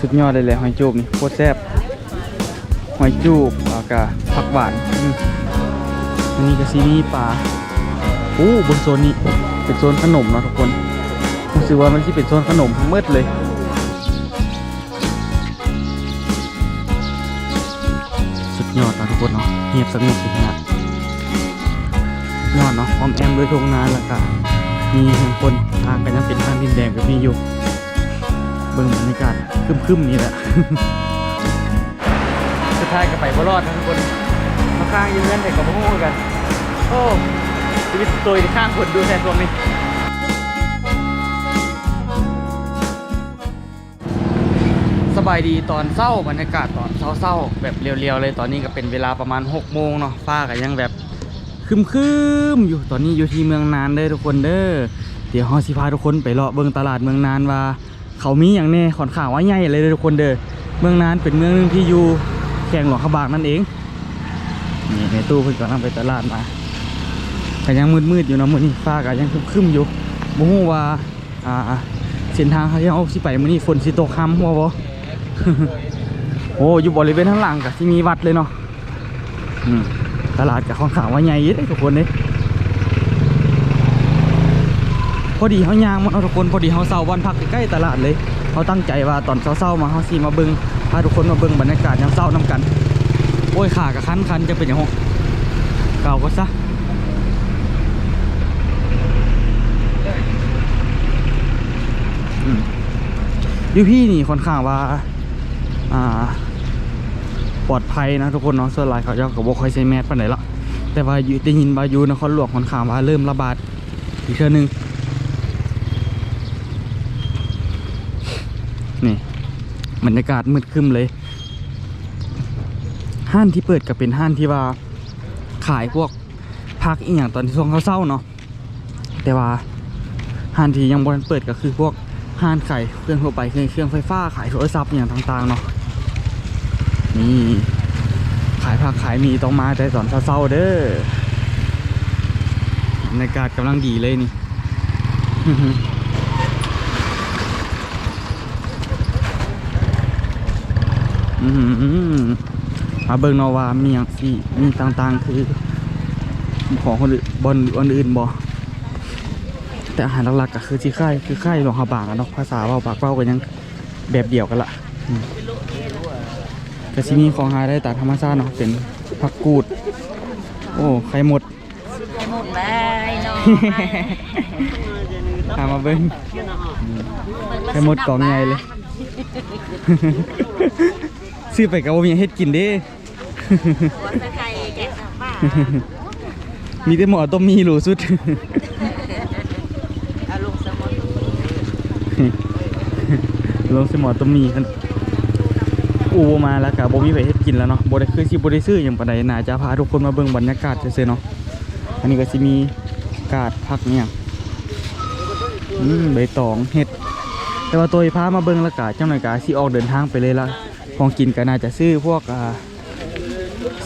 สุดยอดเลยแหละหอยจูบนี่โคตรแซ่บหอยจูบแล้วก็ผักหวานอันนี้ก็ซีนี่ปลาโอ้บนโซนนี้เป็นโซนขนมเนาะทุกคนรู้สึกว่ามันที่เป็นโซนขนมมืดเลยสุดยอดนะทุกคนเนาะเงียบสงบดีขนาดยอดเนาะออมแอมด้วยทงนาแล้วก็มีทางคนทางกันยังเป็นทางดินแดงก็มีอยู่ เบิ่งบรรยากาศคึมๆนี่แหละ สุดท้ายก็ไปบ่รอดนะทุกคนมาข้างยืนเงินแต่ก็บ่ฮู้กัน โอ้ชีวิตตัวที่ข้างคนดูแทนตรงนี้สบายดีตอนเศร้าบรรยากาศตอนเศร้าๆแบบเรียวๆเลยตอนนี้ก็เป็นเวลาประมาณ6โมงเนาะฟ้าก็ยังแบบครึมๆอยู่ตอนนี้อยู่ที่เมืองนานเด้อทุกคนเด้อเดี๋ยวฮาสิพาทุกคนไปเลาะเบิ่งตลาดเมืองนานว่า เขามีอย่างแน่ค่อนข้างว่าใหญ่เลยทุกคนเด้อเมืองนานเป็นเมืองนึงที่อยู่แข่งหลวงขบากนั่นเองนี่ในตู้เพิ่นกำลังไปตลาดมาก็ยังมืดๆอยู่นะมื้อนี้ฟ้าก็ยังครึมๆอยู่บ่ฮู้ว่าอ่าเส้นทางเขาที่เฮาสิไปมื้อนี้ฝนสิตกค่ำบ่บ่โอ้อยู่บริเวณข้างหลังกับที่มีวัดเลยเนาะตลาดกับค่อนข้างว่าใหญ่เด้ทุกคนเลย พอดีเขายางมาเอาทุกคนพอดีเขาเศร้าวันพักใกล้ตลาดเลยเขาตั้งใจว่าตอนเศร้าๆมาเขาสีมาเบิงพาทุกคนมาเบิงบรรยากาศยามเศร้านํกัน โอ้ยขากับคันคันจะเป็นอย่างหกเก่าก็ซะยูพี่นี่ค่อนข้างว่า อ่า ปลอดภัยนะทุกคนเนาะส่วนหลายเขาจ้าก็บ่ค่อยใช้แมสปานละแต่ว่าอยู่ได้ยินว่าอยู่นครหลวงค่อนข้างว่าเริ่มระบาดอีกเทื่อนึง นี่บรรยากาศมืดคึมเลย ห้านที่เปิดก็เป็นห้านที่ว่าขายพวกพักอีหยังตอนที่ช่วงเขาเศร้าเนาะแต่ว่าห้านที่ยังบานเปิดก็คือพวกห้านขายเครื่องทั่วไปคือเครื่องไฟฟ้าขายโทรศัพท์อย่างต่างๆเนาะนี่ขายผักขายมีต้องมาแต่ตอนเศร้าๆเด้อบรรยากาศกำลังดีเลยนี่ อื้อหือ มาเบิ่งเนาะว่ามีอย่างสิมีต่างๆ คือ ของคนอื่นบอนอันอื่นบ่แต่อาหารหลักๆก็คือที่ค่ายคือค่ายหลวงฮาบางอะเนาะภาษาเว้าปากเว้ากันยังแบบเดียวกันละอืมก็สิมีของหาได้ตามธรรมชาติเนาะเป็นผักกูด โอ้ไข่หมดหมดเลยเนาะหามาเบิ้งไข่หมดกล่องใหญ่เลย ซื้อไปกับว่ามีเฮ็ดกินเด้หัวสะไครแกะสับป้ามีแต่หมอต้มมีหรูสุดเอาลงสมุนลงสมอต้มมีกันอูมาแล้วกับบ่มีไปเฮ็ดกินแล้วเนาะบ่ได้คือสิบ่ได้ซื้อหยังปานใดน่าจะพาทุกคนมาเบิ่งบรรยากาศซื่อๆเนาะอันนี้ก็สิมีกาดผักเนี่ยอืมใบตองเห็ด แต่ว่าตัวพามาเบิ่งแล้วก็จังหน่อยก็สิออกเดินทางไปเลยละ ของกินก็น่าจะซื้อพวก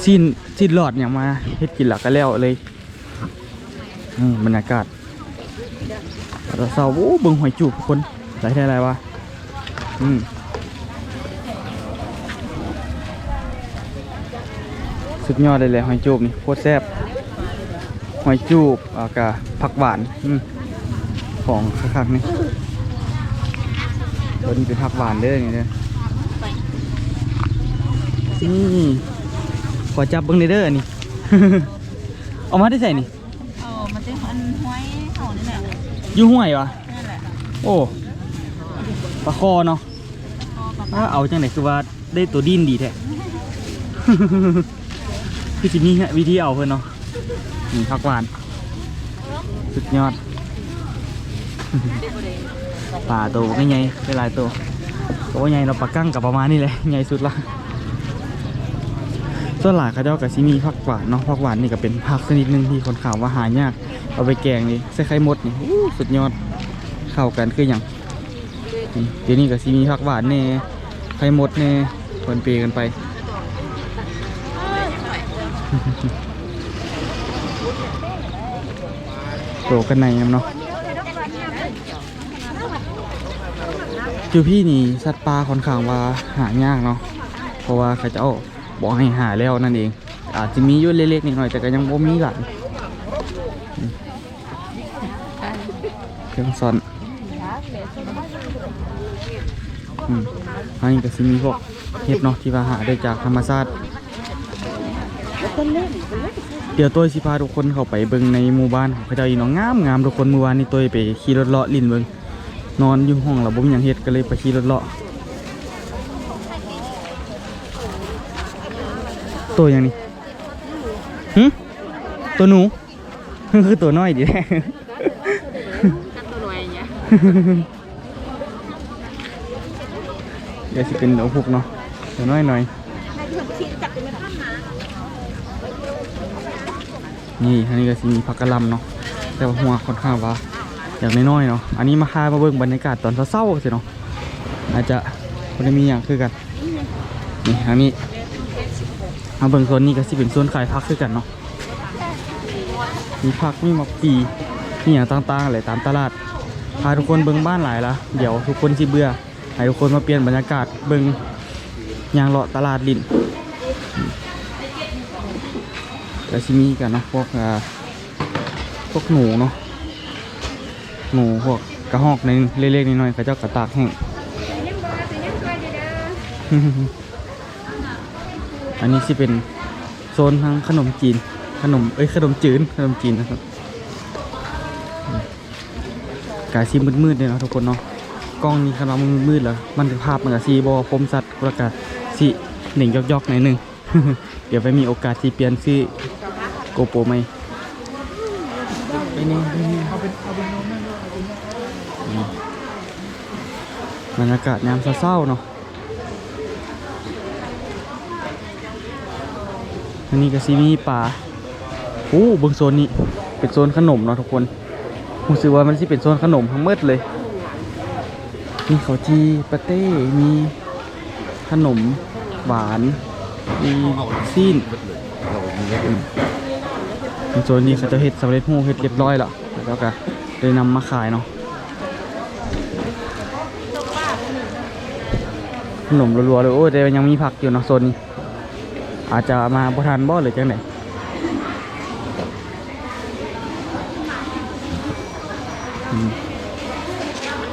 สิ้นสิ้นหลอดอย่างมาเฮ็ดกินหลักก็แล้วเลยบรรยากาศเราเศร้าโอ้บิ่งหอยจูบคนหลายแท้หลายวะอืมสุดยอดเลยแหละหอยจูบนี่โคตรแซ่บหอยจูบอากะผักหวานอืมของคักๆนี่ตัวนี้เป็นผักหวานเด้อนี่เด้อ นี่ขอจับเบิ้งเด้อเด้อนี่ เอามาได้ใส่นี่เออมันจะอันห้อยเขานี่แหละอยู่ห้วยวะนั่นแหละโอ้ปลาคอเนาะพอกับอ้าเอาจังไหนคือว่าได้ตัวดินดีแท้ คือจิมีวิธีเอาเพื่อนเนาะนี่ผักหวาน สุดยอดปลาตัวก็ใหญ่เป็นหลายตัวตัวใหญ่เราะปลากั้งกับประมาณนี้เลยใหญ่สุดละ ส่วนหลายเขาเจ้ากับซิมีผักหวานเนาะผักหวานนี่ก็เป็นผักชนิดหนึ่งที่คนข่าวว่าหายาก เอาไปแกงนี่ใส่ไข่มดนี่สุดยอดเข้ากันคืออย่างเดี๋ยวนี้ก็ซิมีผักหวานแน่ไข่มดแน่คนเปกันไปโตกันในเนาะอยู่พี่นี่สัตว์ป่าค่อนข้างว่าหายากเนาะเพราะว่าเขาเจะเอา บอกให้หาแล้วนั่นเอง อาจจะมียู่เล็กๆนิดหน่อยแต่ก็ยังบ่มีหลายเครื่องซ่อนอืมอันนี้ก็สิมีพวกเห็ดเนาะที่ว่าหาได้จากธรรมชาติเดี๋ยวตัวสิพาทุกคนเข้าไปเบิ่งในหมู่บ้านของเขาเจ้าอีน้องงามงามทุกคนเมื่อวานนี้ตัวไปขี่รถเลาะลินเบิ่งนอนอยู่ห้องแล้วบ่มีหยังเฮ็ดก็เลยไปขี่รถเลาะ ตัวหยังนี่หึตัวหนูคือตัวน้อยดิจักตัวหน่วยอย่างเงี้ยเดี๋ยวสิเป็นหนูพุกเนาะตัวน้อยหน่อยนี่อันนี้ก็สิมีผักกะหล่ำเนาะแต่ว่าหัวค่อนข้างว่าอย่างน้อยๆเนาะอันนี้มาพามาเบิ่งบรรยากาศตอนเศร้าๆสิเนาะอาจจะคนได้มีอย่างคือกันนี่ทางนี้ มาเบิ่งโซนนี้ก็สิเป็นโซนขายผักคือกันเนาะมีผักมีมกปีมีอย่างต่างๆเลยตามตลาดพาทุกคนเบิ่งบ้านหลายละเดี๋ยวทุกคนสิเบื่อให้ทุกคนมาเปลี่ยนบรรยากาศเบิ่งยางเลาะตลาดลินแล้วชิมีกันเนาะพวกพวกหนูเนาะหนูพวกกระหอกในเล็กๆน้อยๆเขาเจ้ากระตากแห้ง อันนี้สิเป็นโซนทางขนมจีน ขนมเอ้ยขนมจืนขนมจีนนะครับกาซีมืดๆเลยนะทุกคนเนาะกล้องนี้ขนาดมันมืดๆแล้วมันภาพมันกับซีบอคมสัตว์แล้วก็สีหนึ่งยอกๆหน่อยหนึ่งเดี๋ยวไปมีโอกาสที่เปลี่ยนซื้อโกโปรไหมไปนี่ไปนี่บรรยากาศยามเศร้าๆเนาะ อันนี้ก็ซีมีป่าโอ้เบางโซนนี้เป็นโซนขนมเนาะทุกคนผมสึกว่ามันสิเป็นโซนขนมทั้งหมดเลย มีข้าวจีปาเต้มีขนมหวานมีซีนโซนนี้เขาจะเห็ดสำเร็จรูปเห็ดเรียบร้อยแล้วแล้วก็เลยนำมาขายเนาะขนมรัวๆเลยโอ้ยแต่ยังมีผักอยู่เนาะโซนนี้ อาจจะมาประทานบ่หรือจังไหน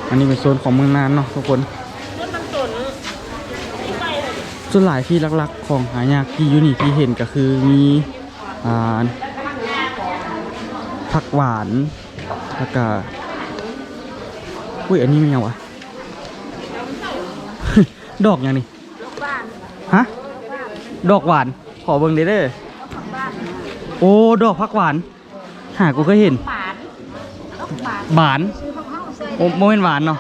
อันนี้เป็นโซนของเมืองนานเนาะทุกคนส่วนหลายที่ลักๆ ของหายากที่อยูนี่ที่เห็นก็คือมีอ่าผักหวานแล้วก็อุ้ยอันนี้มันยังวะดอกยังนี่ ดอกหวาน ขอเบิ่งเด้อเด้อโอ้ดอกผักหวาน หากูก็เห็นปานต้องปานหวานชื่อของเขาใส่โอ้โมเป็นหวานเนาะ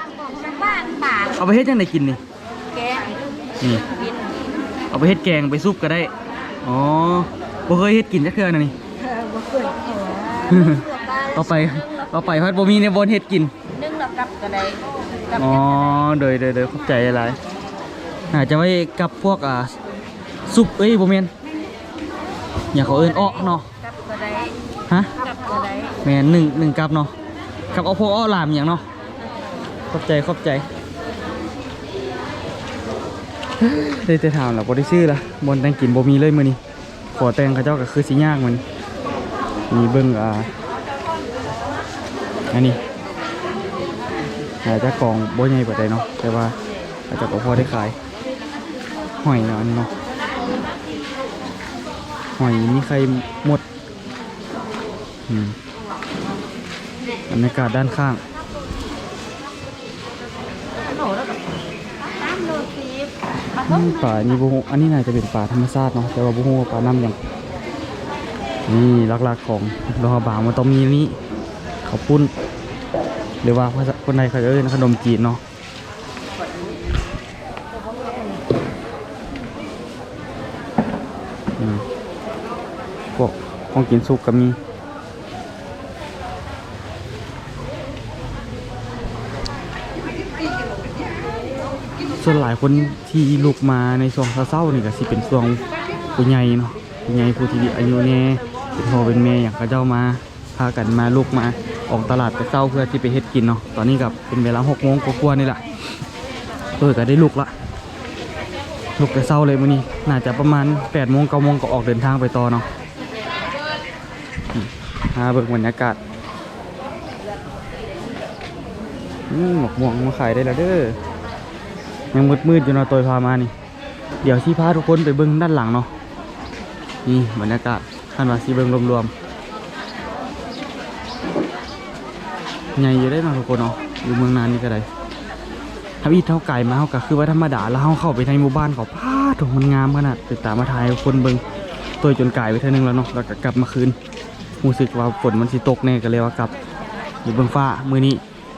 บ้านปานเอาไปเฮ็ดยังไงกินนี่แกงนี่กินเอาไปเฮ็ดแกงไปซุปก็ได้อ๋อบ่เคยเฮ็ดกินจักเทื่อนะนี่เออบ่เคยเออเอาไปเอาไปพัดบ่มีในบนเฮ็ดกินนึ่งแล้วกลับก็ได้กลับอ๋อโดยโดยโดยเข้าใจอะไรอาจจะไว้กับพวกอ่า ซุปเอ้ยบ่แม่นอย่าเขาเอิ้นอ้อเนาะกับก็ไดฮะกับก็ไดแม่นหนึ่งหนึ่งกับเนาะกับเอาพวกอ้อลามอย่างเนาะขอบใจขอบใจได้แต่ถามแล้วบ่ได้ซื้อละบนแตงกินบ่มีเลยมื้อนี้ขอแตงเขาเจ้าก็คือสิยากมื้อนี้มีเบิ่งอ่าอันนี้อาจจะกองบ่ใหญ่ปานใดเนาะแต่ว่าอาจจะก็พอได้ขายหอยเนาะอันนี้เนาะ หอยมีใครหมดอืมบรรยากาศด้านข้างโหแล้วก็ตามโลซีฟมามมป่านี่บุอันนี้น่าจะเป็นป่าธรรมชาติเนาะแต่ว่าบุฮูว่าป่าน้ำยังนี่หลักๆของโลหะบางมันต้องมีนี้ข้าปุ้น หรือว่าภาษาคนไทยเขาจะเรียกขนมจีนเนาะอืม พวกของกินสุกก็มีส่วนหลายคนที่ลูกมาในช่วงเศร้าๆนี่ก็สิเป็นช่วงผู้ใหญ่เนาะผู้ใหญ่ผู้ที่อายุแน่เป็นพ่อเป็นแม่อย่างเขาเจ้ามาพากันมาลูกมาออกตลาดไปเศร้าเพื่อที่ไปเฮ็ดกินเนาะตอนนี้กับเป็นเวลาหกโมงกว่าๆนี่แหละตัวก็ได้ลุกละลุกแต่เศร้าเลยมื้อนี้น่าจะประมาณ8โมง9โมงก็ออกเดินทางไปต่อเนาะ หาเบิ่งบรรยากาศอืมหมกม่วงมาขายได้แล้วเด้อยังมืดๆอยู่เนาะตัวพามานี่ เดี๋ยวที่พาทุกคนไปเบิ่งด้านหลังเนาะนี่บรรยากาศท่านว่าสิเบิ่งรวมๆใหญ่อยู่ได้เนาะทุกคนเนาะอยู่เมืองนานนี่ก็ได้ถ้าอีเท่าไก่มาเฮาก็คือว่าธรรมดาแล้วเฮาเข้าไปในหมู่บ้านเขาพาดโอ้มันงามขนาดติดตามมาถ่ายคนเบิ่งตัวจนไก่ไปเท่านึงแล้วเนาะแล้วก็กลับมาคืน รู้สึกว่าฝนมันสิตกแน่ก็เลยว่ากลับอยู่เบิ่งฟ้ามือนี้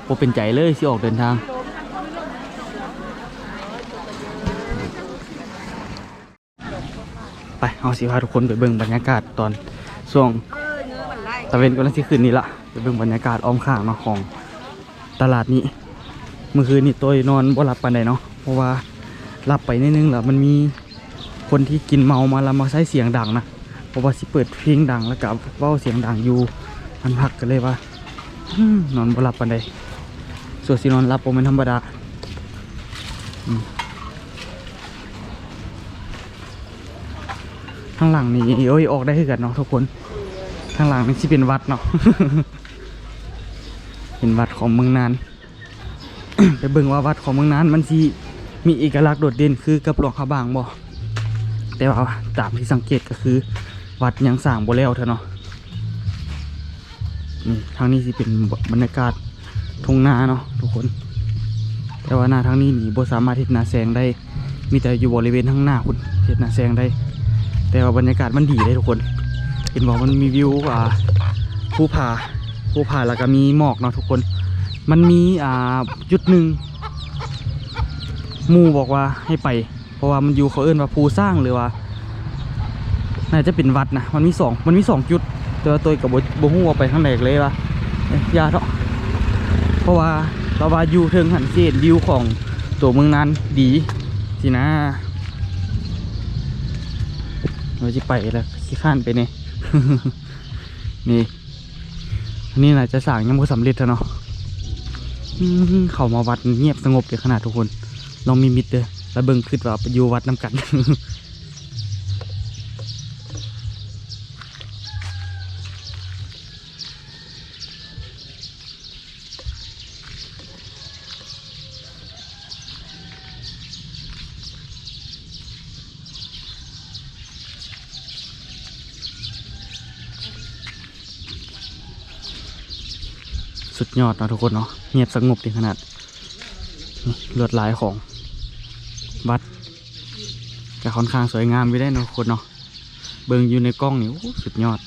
บ่เป็นใจเลยสิออกเดินทางไปเอาสิพาทุกคนไปเบิ่งบรรยากาศตอนช่วงตะเวนกำลังสิขึ้นนี่ละไปเบิ่งบรรยากาศอ้อมข้างเนาะของตลาดนี้ เมื่อคืนนี่ตัวนอนบ่หลับปานใดเนาะเพราะว่าหลับไปนิดนึงแล้วมันมีคนที่กินเมามาแล้วมาใช้เสียงดังนะ เพราะว่าสิเปิดเพลงดังแล้วก็เว้าเสียงดังอยู่มันพักกันเลยว่านอนบหลับปานใดส่วนสินอนหลับบ่แม่นธรรมดาข้างหลังนี่โอ้ยออกได้คือกันเนาะทุกคนข้างหลังนี่สิเป็นวัดเนาะเป็นวัดของเมืองนานไปเบิ่งว่าวัดของเมืองนั้นมันสิมีเอกลักษณ์โดดเด่นคือกับหลวงพระบางบ่แต่ว่าตามที่สังเกตก็คือ วัดยังสร้างบ่แล้วเท่าเนาะนี่ทางนี้สิเป็นบรรยากาศทงนาเนาะทุกคน แต่ว่าหน้าทางนี้นี่บ่สามารถเฮ็ดนาแซงได้ มีแต่อยู่บริเวณข้างหน้าคุณเฮ็ดนาแซงได้ แต่ว่าบรรยากาศมันดีเลยทุกคน เห็นบอกมันมีวิวอ่าภูผาภูผาแล้วก็มีหมอกเนาะทุกคน มันมีอ่าจุดหนึ่งหมูบอกว่าให้ไป เพราะว่ามันอยู่เขาเอิ้นว่าภูสร้างหรือว่า น่าจะเป็นวัดนะมันมีสองมันมีสองจุดแต่ว่าตัวกับบบ่ฮู้ว่าไปทางไหนเลยวะยาเถอะเพราะว่าเราว่าอยู่เทิงหันเสียนวิวของตัวเมืองนั้นดีสินะเราจะไปแล้วขี้ข้านไปเนี่ยนี่นนี้น่าจะสั่งยังบ่สำเร็จเถอะเนาะเขามาวัดเงียบสงบเลยขนาดทุกคน ลองมีมิดเด้อแล้วเบิ่งคิดว่าไปอยู่วัดน้ำกัน ยอดนะทุกคนเนาะเงียบสงบดีขนาดนี่ลวดลายของวัดจะค่อนข้างสวยงามไปได้นะทุกคนเนาะเบิ่งอยู่ในกล้องนี่สุดยอด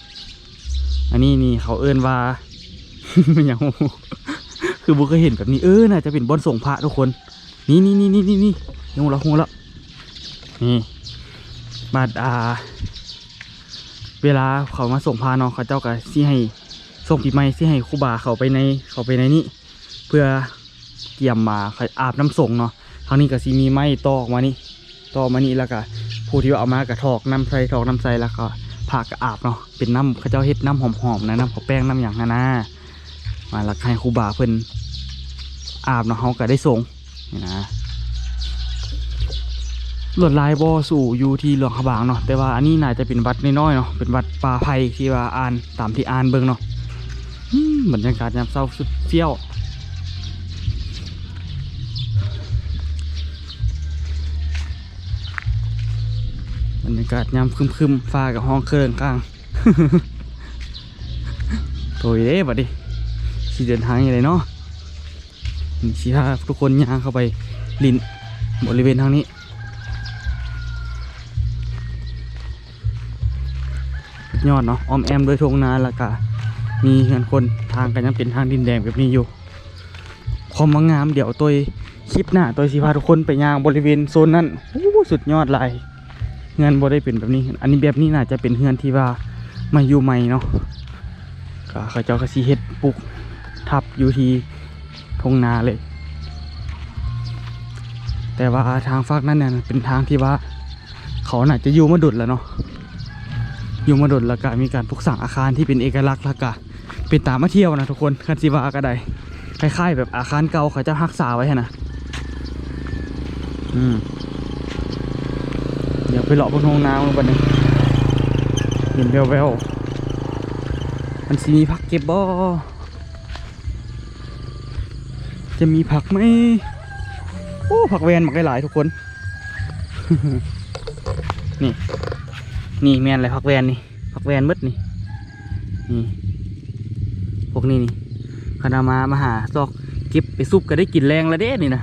อันนี้นี่เขาเอิ้นว่ามันอย่างคือบุเคยเห็นแบบนี้เออน่าจะเป็นบอนส่งพระทุกคน นี่นี่นี่นี่นี่นี่ยังละหูละนี่บาดอาเวลาเขามาส่งพาเนาะเขาเจ้าก็สิให้ ส่งปีใหม่ที่ให้ครูบาเขาไปในเขาไปในนี้เพื่อเตรียมมาอาบน้ำส่งเนาะคราวนี้ก็สีมีไม้ตอกมานี่ตอกมานี่แล้วก็ผู้ที่เอามากระทอกน้ำใส่ทอกน้ำใส่แล้วก็ผากระอาบเนาะเป็นน้ำเขาเจ้าเฮ็ดน้ำหอมๆนะน้ำข้าวแป้งน้ำอย่างนั้นนะมาแล้วให้ครูบาเพิ่นอาบเนาะเขาก็ได้ส่งนี่นะลวดลายบอสู่อยู่ที่หลวงขบางเนาะแต่ว่าอันนี้น่าจะเป็นวัดน้อยๆเนาะเป็นวัดป่าไผ่ที่ว่าอ่านตามที่อ่านเบิ่งเนาะ บรรยากาศยามเช้าสุดเฟี้ยว บรรยากาศยามครึมๆฟ้ากับห้องเครื่องกลางโถยเด้บัดดิสิเดินทางอยังไงเนาะนี่สิพาทุกคนย่างเข้าไปลินบริเวณทางนี้ยอดเนาะออมแอมโดยทงนาล้วก็ มีเงินคนทางกันยังเป็นทางดินแดงแบบนี้อยู่ความงามเดี๋ยวตัวคลิปหน้าตัวสิพาทุกคนไปย่างบริเวณโซนนั้นสุดยอดหลายเงินบ่ได้เป็นแบบนี้ อันนี้แบบนี้น่าจะเป็นเฮือนที่ว่ามาอยู่ใหม่เนาะก็เขาเจ้าก็สิเฮ็ดปลูกทับอยู่ที่ทงนาเลย แต่ว่าทางฝากนั้นเนี่ยเป็นทางที่ว่า เขาน่าจะอยู่มาดุดแล้วเนาะอยู่มาดนแล้วก็มีการปลูกสร้างอาคารที่เป็นเอกลักษณ์แล้วก็ เป็นตามมาเที่ยวนะทุกคนคันซิวาก็ได้คล้ายๆแบบอาคารเก่าเขาจะรักษาไว้หั้นะอืมเดี๋ยวไปเลาะบนห้องน้ำกันนี้เห็นแววๆมันสิมีผักเก็บบ่จะมีผักไหมโอ้ผักแวนมักได้หลายทุกคน นี่ นี่แมนอะไรผักแวนนี่ผักแวนมืดนี่นี่ กนี้นี่คณามามาหาซอกเก็บไปซุปก็ได้กินแรงแล้วเด้นี่นะ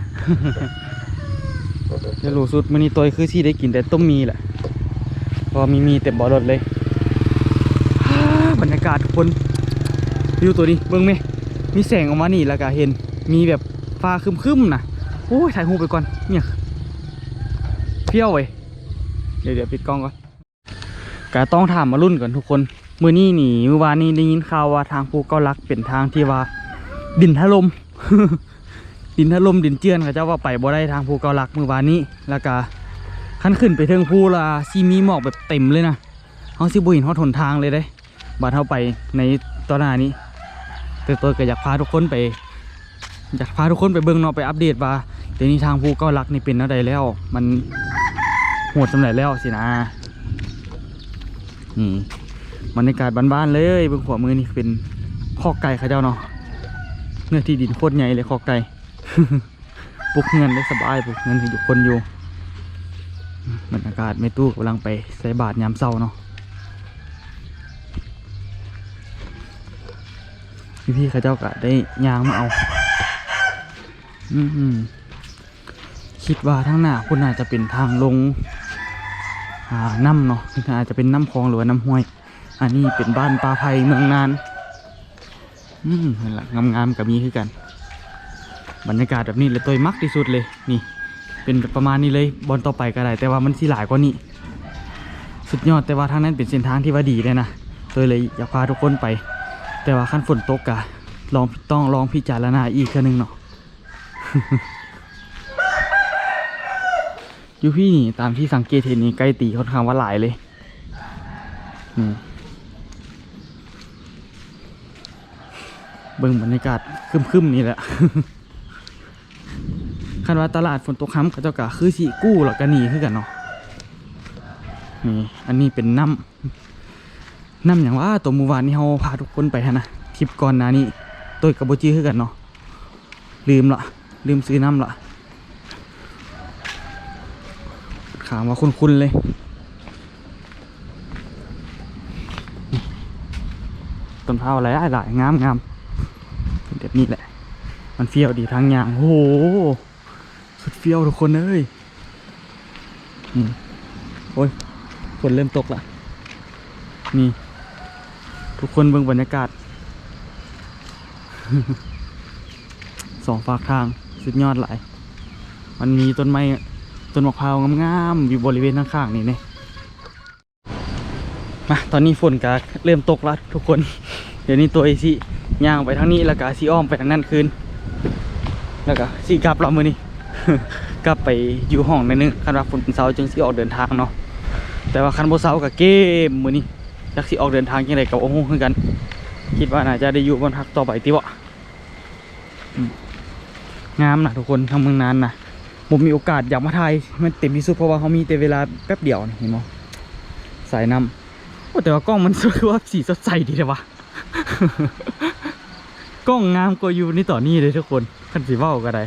จะรู้สุดมันนี่ตัวคือที่ได้กินแต่ต้มมีแหละพอมีมีเต็มบ่อรถเลยบรรยากาศทุกคนวิวตัวนี้เบิ่งไหมมีแสงออกมานี่แล้วก็เห็นมีแบบฟ้าคึมๆนะโอ้ยถ่ายรูไปก่อนเนี่ยเพี้ยวเว้ยเดี๋ยวเดี๋ยวปิดกล้องก่อนก็ต้องถามมารุ่นก่อนทุกคน มื่อนี้นี่เมื่อวานนี้ได้ยินข่าวว่าทางภูเก้าลักเป็นทางที่ว่า ดินถล่มดินถล่มดินเจือนเขาเจ้าว่าไปบ่ได้ทางภูเก้าลักเมื่อวานนี้ แล้วก็ขั้นขึ้นไปเทิงภูละซีมีหมอกแบบเต็มเลยนะเขาสิบุหินเขาทนทางเลยได้บาดเข้าไปในตอนหน้านี้ แต่ตัวก็อยากพาทุกคนไป อยากพาทุกคนไปเบิ่งเนาะไปอัปเดตว่าเดี๋ยวนี้ทางภูเก้าลักนี่เป็นอะไรแล้ว มันโหดสำเร็จแล้วสินะนี่ บรรยากาศบ้านๆเลยเบื้องขวามือนี่เป็นคอกไก่เขาเจ้าเนาะเนื้อที่ดินโคตรใหญ่เลยคอกไก่ปลูกเงินได้สบายปลูกเงินอยู่คนอยู่บรรยากาศไม่ตู้กำลังไปใส่บาตรยามเช้าเนาะพี่พี่ๆเขาเจ้าก็ได้ยางมาเอาอืมคิดว่าทั้งหน้าคุณอาจจะเป็นทางลง อ่าน้ำเนาะอาจจะเป็นน้ำคลองหรือว่าน้ำห้วย อันนี้เป็นบ้านปลาไผ่เมืองนาน อืมนั่นแหละงามๆกับมีคือกัน บรรยากาศแบบนี้เลยตัวมักที่สุดเลยนี่ เป็นประมาณนี้เลยบอลต่อไปก็ได้ แต่ว่ามันสิหลายกว่านี้ สุดยอดแต่ว่าทางนั้นเป็นเส้นทางที่ว่าดีเลยนะตัวเลยอยากพาทุกคนไป แต่ว่าขั้นฝนตกกะลองต้องลองพิจารณาอีกครั้งหนึ่งเนาะอยู่พี่นี่ตามที่สังเกตเห็นนี่ใกล้ตีค่อนข้างว่าหลายเลยนี่ เบิ่งบรรยากาศคึมๆนี่แหละคันว่าตลาดฝนตกค้ำเขาเจ้ากะคือสิกู้หรอกกันนี่คือกันเนาะนี่อันนี้เป็นน้ำน้ำอย่างว่าตัวมูวานนี่เราพาทุกคนไปฮะนะทริปก่อนนานี้ตัวกับโบจีคือกันเนาะลืมละลืมซื้อน้ำละขางมาคุ้นๆเลยต้นเผาอะไรหลายๆงามงาม แบบนี้แหละ มันเฟี้ยวดีทางยางโอ้โห สุดเฟี้ยวทุกคนเอ้ยโอ้ยฝนเริ่มตกละนี่ ทุกคนเบิ่งบรรยากาศ สองฝากทางสุดยอดหลาย มันมีต้นไม้ต้นมะพร้าวงามๆอยู่บริเวณข้างๆนี่เนี่ยมาตอนนี้ฝนก็เริ่มตกแล้วทุกคน เดี๋ยวนี้ตัวไอซี่ ย่างไปทางนี้แล้วก็ซีอ้อมไปทางนั้นคืน แล้วก็ซีกลับเรามือนี่กลับไปอยู่ห้องในนึงคันว่าฝนเป็นเสาจึงซีออกเดินทางเนาะแต่ว่าคันโบเสากับเกมมือนี้จักซีออกเดินทางยังไงกับโอ้โหคือกัน คิดว่าน่าจะได้อยู่บนพักต่อไปติวะงามนะทุกคนทางเมืองนานนะผมมีโอกาสอยากมาถ่ายมันเต็มที่สุดเพราะว่าเขามีแต่เวลาแป๊บเดียวนี่เห็นมั้สายน้ำแต่ว่ากล้องมันสวยว่าสีสดใสดีเลยวะ กล้องงามกว่าอยู่นี่ต่อนี่เลยทุกคนคันสีว่าก็ได้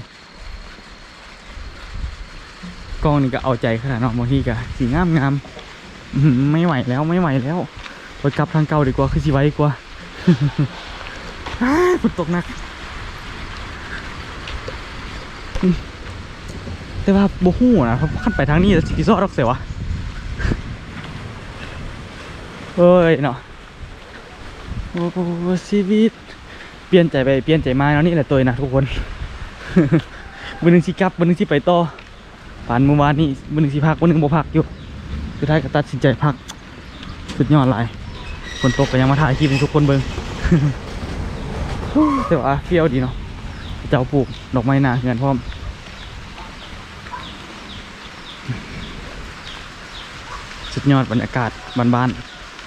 กล้องนี่ก็เอาใจขนาดเนาะบางทีก็สีงามงามไม่ไหวแล้วไม่ไหวแล้วไปกลับทางเก่าดีกว่าคือสีไว้ดีกว่าฝนตกหนัก แต่ว่าโบหูนะเพราขั้นไปทางนี้แล้วสิซอดออกเสียวะเอ้ยเนาะโอ้ชีวิต เปลี่ยนใจไปเปลี่ยนใจมาแล้วนี่แหละตัวนะทุกคนมือหนึ่งสิกลับมือหนึ่งสิไปต่อผ่านเมื่อวานนี้มือหนึ่งสิพักมือหนึ่งบ่พักอยู่สุดท้ายก็ตัดสินใจพักสุดยอดหลายฝนตกก็ยังมาถ่ายคลิปให้ทุกคนเบิ่งแต่ว่าเฟี้ยวดีเนาะเจ้าปลูกดอกไม้นาเงินพร้อมสุดยอดบรรยากาศบ้าน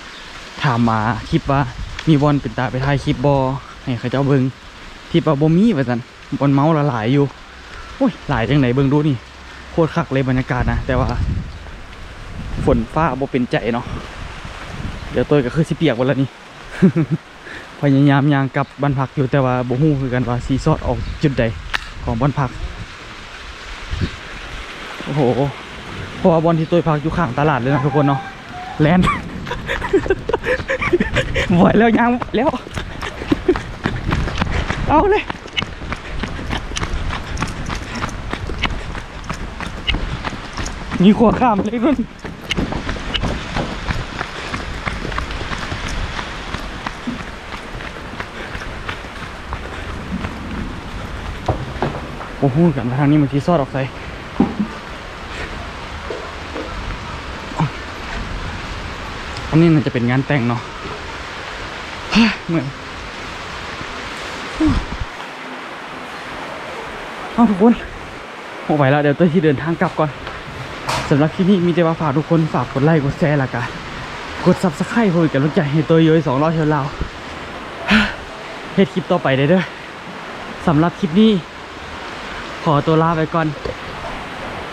ๆถามมาคลิปว่ามีบอลเป็นตาไปถ่ายคลิปบอ ให้เขาเจ้าเบิงที่ปาบมีว่าซั่นบอลเมาส์ละหลายอยู่โอ้ยหลายจังไหนเบิงดูนี่โคตรคักเลยบรรยากาศนะแต่ว่า ฝนฟ้าบ่เป็นใจเนาะเดี๋ยวตัวก็คือสิเปียกหมดแล้วนี่พยายามยางกับบ้านพักอยู่แต่ว่าบ่ฮู้คือกันว่าซีซอดออกจุดใดของบ้านพักโอ้โหเพราะว่าบอลที่ตัวพักอยู่ข้างตลาดเลยนะทุกคนเนาะแลนไหวแล้วยังแล้ว เอาเลยมีขวข้ามเลยนุ่นโอ้โหกันมาทางนี้มันที่ซอดออกใส่อันนี้มันจะเป็นงานแต่งเนาะเหมือน เอาทุกคนโอ้ไหวแล้วเดี๋ยวต้ยที่เดินทางกลับก่อนสำหรับคลิปนี้มีแต่ว่าฝากทุกคนฝากกดไลค์กดแชร์ละกันกดซับสไครต์เพื่อเป็นกำลังใจให้ตัวย้อยสองรอบเชียวเราเฮ็ดคลิปต่อไปได้เด้อสำหรับคลิปนี้ ขอตัวลาไปก่อน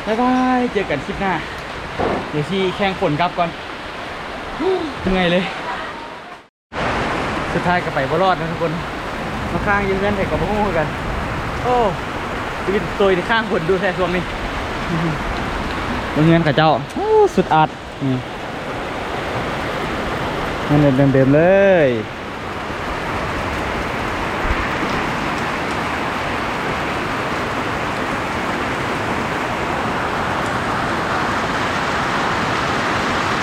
บ๊ายบายเจอกันคลิปหน้า เดี๋ยวที่แข่งฝนกลับก่อนเหนื่อยเลย สุดท้ายก็ไปบ่รอดนะทุกคนมาข้างยืนเงินแต่ก็บ่ฮู้กัน โอ้ ชีวิตตัวในข้างคนดูแท้ช่วงนี้เงเรียนกับเจ้าสุดอัดนี่เงินเดิมๆเลย